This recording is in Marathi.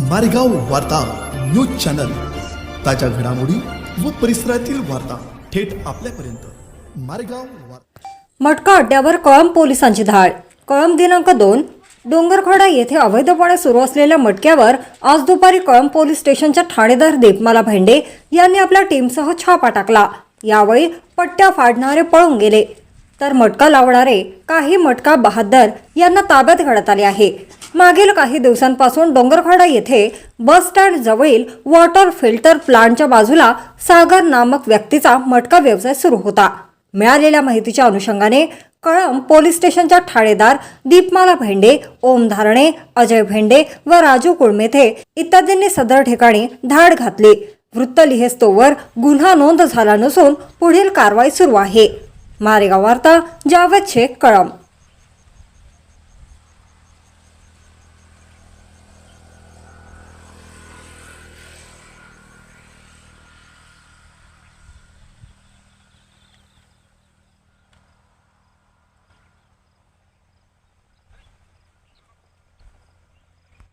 मारेगाव वार्ता न्यूज चॅनल. ताज्या घडामोडी व परिसरातील वार्ता थेट आपल्यापर्यंत. मारेगाव वार्ता. मटका अड्ड्यावर कळंब पोलिसांची धाड. कळंब दिनांक दोन डोंगरखोडा येथे अवैधपणे सुरू असलेल्या मटक्यावर आज दुपारी कळंब पोलीस स्टेशनच्या ठाणेदार दीपमाला भेंडे यांनी आपल्या टीमसह छापा टाकला. यावेळी पट्ट्या फाडणारे पळून गेले. तर मटका लावणारे काही मटका बहादर यांना ताब्यात घेण्यात आले आहे. मागील काही दिवसांपासून डोंगरखाडा येथे बस स्टँड जवळील वॉटर फिल्टर प्लांटच्या बाजूला सागर नामक व्यक्तीचा मटका व्यवसाय सुरू होता. मिळालेल्या माहितीच्या अनुषंगाने कळंब पोलीस स्टेशनच्या ठाणेदार दीपमाला भेंडे ओम धारणे अजय भेंडे व राजू कुळमेथे इत्यादींनी सदर ठिकाणी धाड घातली. वृत्त लिहेस्तोवर गुन्हा नोंद झाला नसून पुढील कारवाई सुरू आहे. मारेगाव वार्ता जावेद शेख कळंब.